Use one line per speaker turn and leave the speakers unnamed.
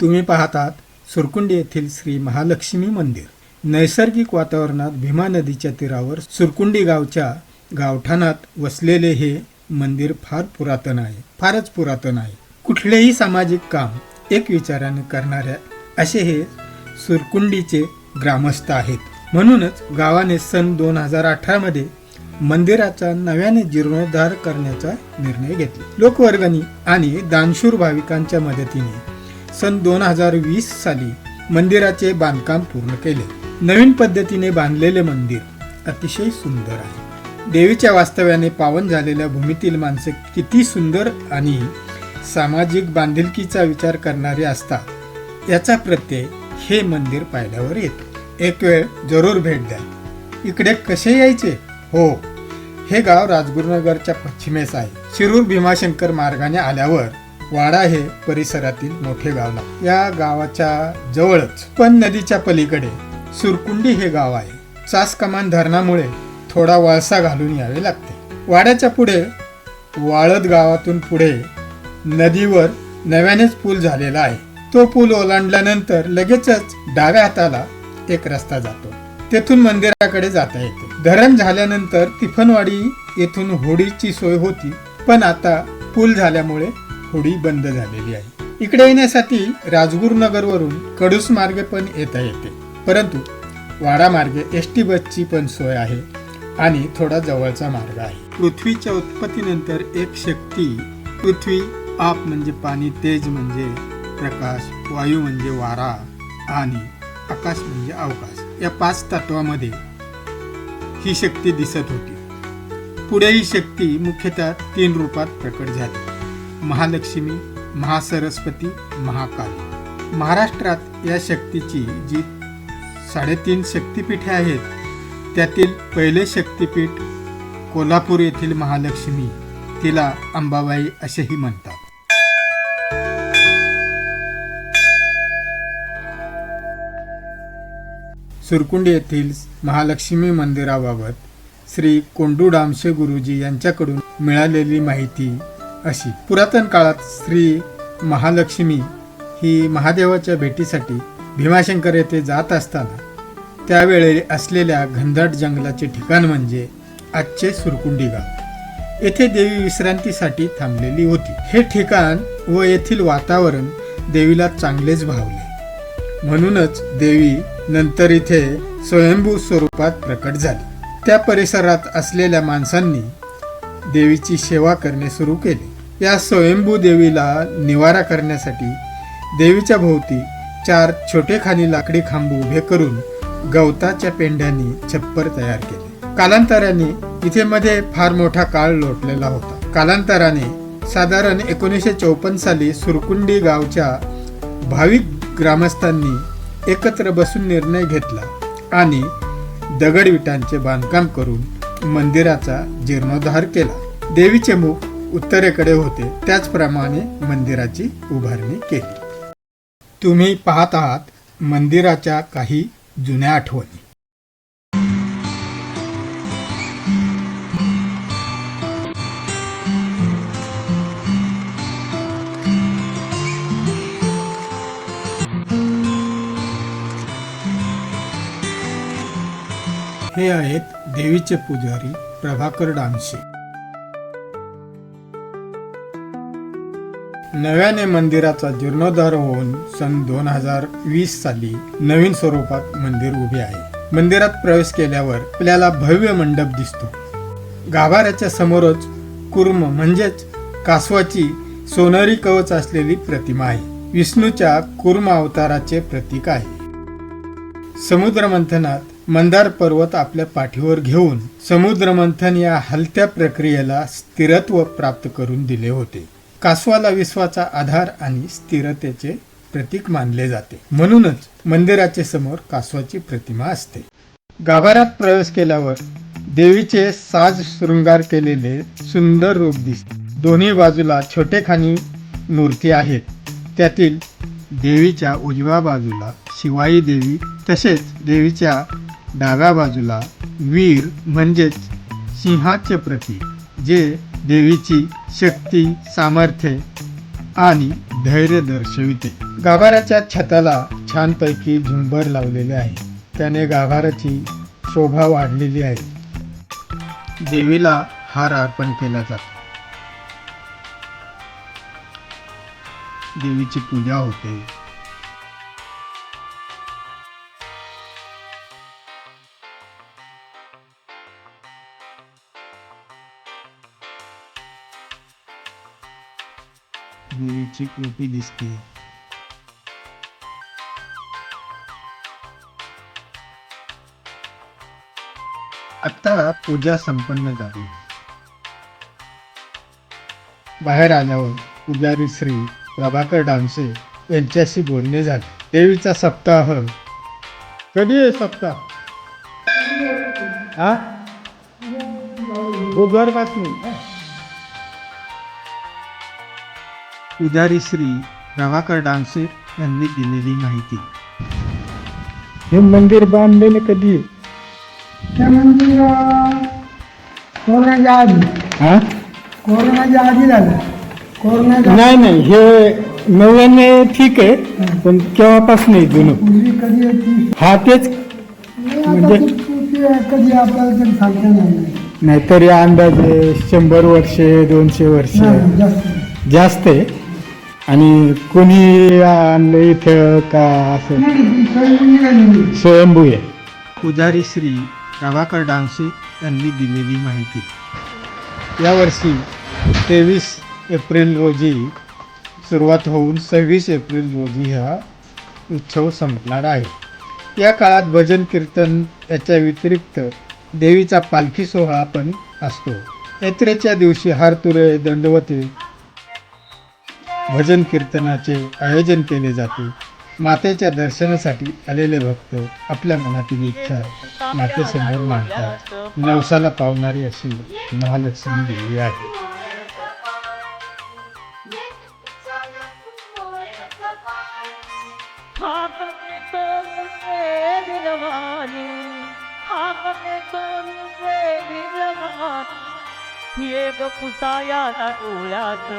तुम्ही पाहतात सुरकुंडी येथील श्री महालक्ष्मी मंदिर. नैसर्गिक वातावरणात भीमा नदीच्या तीरावर सुरकुंडी गावच्या गावठाणात वसलेले हे मंदिर फार पुरातन आहे. फारच पुरातन आहे. कुठलेही सामाजिक काम एक विचाराने करणाऱ्या असे हे सुरकुंडीचे ग्रामस्थ आहेत. म्हणूनच गावाने सन दोन हजार अठरामध्ये मंदिराचा नव्याने जीर्णोद्धार करण्याचा निर्णय घेतला. लोकवर्गणी आणि दानशूर भाविकांच्या मदतीने सन दोन हजार वीस साली मंदिराचे बांधकाम पूर्ण केले. नवीन पद्धतीने बांधलेले मंदिर अतिशय सुंदर आहे. देवीच्या वास्तव्याने पावन झालेल्या भूमीतील माणसे किती सुंदर आणि सामाजिक बांधिलकीचा विचार करणारे असतात याचा प्रत्यय हे मंदिर पाहिल्यावर येतो. एक वेळ जरूर भेट द्या. इकडे कसे यायचे? हो हे गाव राजगुरुनगरच्या पश्चिमेस आहे. शिरूर भीमाशंकर मार्गाने आल्यावर वाडा हे परिसरातील मोठे गाव लागते या गावाच्या जवळच पण नदीच्या पलीकडे सुरकुंडी हे गाव आहे. चास कमान धरणामुळे थोडा वळसा घालून यावे लागते. वाड्याच्या पुढे वाळद गावातून पुढे नदीवर नव्यानेच पूल झालेला आहे. तो पूल ओलांडल्यानंतर लगेचच डाव्या हाताला एक रस्ता जातो. तेथून मंदिराकडे जाता येते. धरण झाल्यानंतर तिफनवाडी येथून होडीची सोय होती पण आता पूल झाल्यामुळे होडी बंद झालेली आहे. इकडे येण्यासाठी राजगुरुनगर वरून कडूस मार्गे पण येता येते. परंतु वाडा मार्गे एस टी बसची पण सोय आहे आणि थोडा जवळचा मार्ग आहे. पृथ्वीच्या उत्पत्तीनंतर एक शक्ती पृथ्वी आप म्हणजे पाणी तेज म्हणजे प्रकाश वायू म्हणजे वारा आणि आकाश म्हणजे अवकाश. या पाच तत्वामध्ये ही शक्ती दिसत होती. पुढे ही शक्ती मुख्यतः तीन रूपात प्रकट झाली. महालक्ष्मी महासरस्वती महाकाली. महाराष्ट्रात या शक्तीची जी साडेतीन शक्तिपीठे आहेत त्यातील पहिले शक्तिपीठ कोल्हापूर येथील महालक्ष्मी तिला अंबाबाई असेही म्हणतात. सुरकुंड येथील महालक्ष्मी मंदिराबाबत श्री कोंडू डामशे गुरुजी यांच्याकडून मिळालेली माहिती अशी पुरातन काळात श्री महालक्ष्मी ही महादेवाच्या भेटीसाठी भीमाशंकर येथे जात असताना त्यावेळी असलेल्या घनदाट जंगलाचे ठिकाण म्हणजे आजचे सुरकुंडी गाव. येथे देवी विश्रांतीसाठी थांबलेली होती. हे ठिकाण व येथील वातावरण देवीला चांगलेच भावले. म्हणूनच देवी नंतर इथे स्वयंभू स्वरूपात प्रकट झाली. त्या परिसरात असलेल्या माणसांनी देवीची सेवा करणे सुरू केले. या स्वयंभू देवीला निवारा करण्यासाठी देवीच्या भोवती चार छोटे खाली लाकडी खांब उभे करून गवताच्या पेंढ्यांनी छप्पर तयार केले. कालांतराने इथे मध्ये फार मोठा काळ लोटलेला होता. कालांतराने साधारण एकोणीसशे चौपन्न साली सुरकुंडी गावच्या भाविक ग्रामस्थांनी एकत्र बसून निर्णय घेतला आणि दगडविटांचे बांधकाम करून मंदिराचा जीर्णोद्धार केला. देवीचे मुख उत्तरेकडे होते. त्याचप्रमाणे मंदिराची उभारणी केली. तुम्ही पाहत आहात मंदिराच्या काही जुन्या आठवणी. हे आहेत देवीचे पुजारी प्रभाकर डामशे नव्याने मंदिराचा जीर्णोद्धार होऊन सन दोन हजार वीस साली नवीन स्वरूपात मंदिर उभे आहे. मंदिरात प्रवेश केल्यावर आपल्याला भव्य मंडप दिसतो. गाभाऱ्याच्या समोरच कुर्म म्हणजेच कासवाची सोनेरी कवच असलेली प्रतिमा आहे. विष्णूच्या कुर्म अवताराचे प्रतीक आहे. समुद्र मंथनात मंदार पर्वत आपल्या पाठीवर घेऊन समुद्र मंथन या हलत्या प्रक्रियेला स्थिरत्व प्राप्त करून दिले होते. कासवाला विश्वाचा आधार आणि स्थिरतेचे प्रतीक मानले जाते. म्हणूनच मंदिराचे समोर कासवाची प्रतिमा असते. गाभाऱ्यात प्रवेश केल्यावर देवीचे साज शृंगार केलेले सुंदर रूप दिसते. दोन्ही बाजूला छोटेखानी मूर्ती आहेत. त्यातील देवीच्या उजव्या बाजूला शिवाई देवी तसेच देवीच्या डाव्या बाजूला वीर म्हणजेच सिंहाचे प्रतीक. जे देवीची शक्ती सामर्थ्य आणि धैर्य दर्शविते. गाभाऱ्याच्या छताला छानपैकी झुंबर लावलेले आहे. त्याने गाभाऱ्याची शोभा वाढलेली आहे. देवीला हार अर्पण केला जातो. देवीची पूजा होते. देवीची कृती दिसते आता पूजा संपन्न झाली. बाहेर आल्यावर पुजारी श्री प्रभाकर डांसे यांच्याशी बोलणे झाले. देवीचा सप्ताह. कधी आहे सप्ताह? हा हो, बुधवारपासून पुजारी श्री प्रभाकर डान्से यांनी दिलेली माहिती. हे मंदिर बांधलेले कधी?
ते मंदिर अं, कोरोनाच्या आधी.
हा?
कोरोनाच्या आधी झालं. कोरोनाच्या
नाही नाही हे नव्याण्णव ठीक आहे पण केव्हापासून आहे जुनं?
पूर्वी कधी येते
हा तेच.
आता
म्हणजे-
ती- ती कधी आपल्याला तरी सांगता येणार नाही.
नाहीतरी अंदाजे शंभर वर्षे दोनशे वर्षे.
नाही, जास्त
जास्त आहे. आणि कोणी आणलं इथं का असं? स्वयंभू आहे पुजारी श्री प्रभाकर डान्से यांनी दिलेली माहिती. यावर्षी तेवीस एप्रिल रोजी सुरुवात होऊन सव्वीस एप्रिल रोजी हा उत्सव संपणार आहे. या काळात भजन कीर्तन याच्या व्यतिरिक्त देवीचा पालखी सोहळा पण असतो. यात्रेच्या दिवशी हारतुरे दंडवते भजन कीर्तनाचे आयोजन केले जाते. मातेच्या दर्शनासाठी आलेले भक्त आपल्या मनातील इच्छा मातेसमोर मांडतात. नवसाला पावणारी अशी महालक्ष्मी देवी आहे.
एक पुसाया डोळ्यात